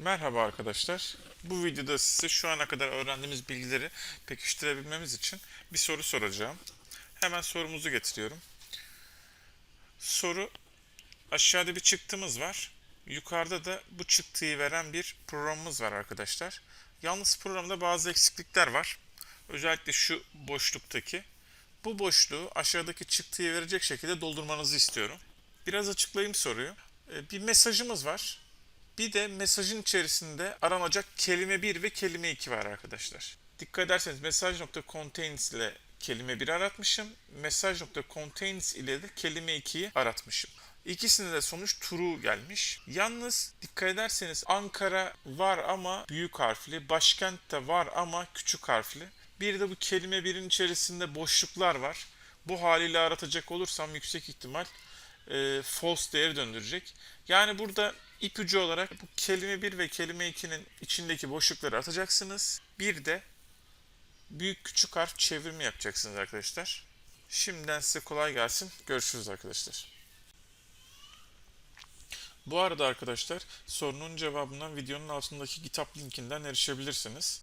Merhaba arkadaşlar. Bu videoda size şu ana kadar öğrendiğimiz bilgileri pekiştirebilmemiz için bir soru soracağım. Hemen sorumuzu getiriyorum. Soru aşağıda bir çıktımız var. Yukarıda da bu çıktıyı veren bir programımız var arkadaşlar. Yalnız programda bazı eksiklikler var. Özellikle şu boşluktaki. Bu boşluğu aşağıdaki çıktıyı verecek şekilde doldurmanızı istiyorum. Biraz açıklayayım soruyu. Ee, Bir mesajımız var. Bir de mesajın içerisinde aranacak kelime 1 ve kelime 2 var arkadaşlar. Dikkat ederseniz mesaj.contains ile kelime 1 aratmışım. Mesaj.contains ile de kelime 2'yi aratmışım. İkisinde de sonuç true gelmiş. Yalnız dikkat ederseniz Ankara var ama büyük harfli, başkent de var ama küçük harfli. Bir de bu kelime birin içerisinde boşluklar var. Bu haliyle aratacak olursam yüksek ihtimal e, false değeri döndürecek. Yani burada ipucu olarak bu kelime 1 ve kelime 2'nin içindeki boşlukları atacaksınız. Bir de büyük küçük harf çevirme yapacaksınız arkadaşlar. Şimdiden size kolay gelsin. Görüşürüz arkadaşlar. Bu arada arkadaşlar sorunun cevabına videonun altındaki kitap linkinden erişebilirsiniz.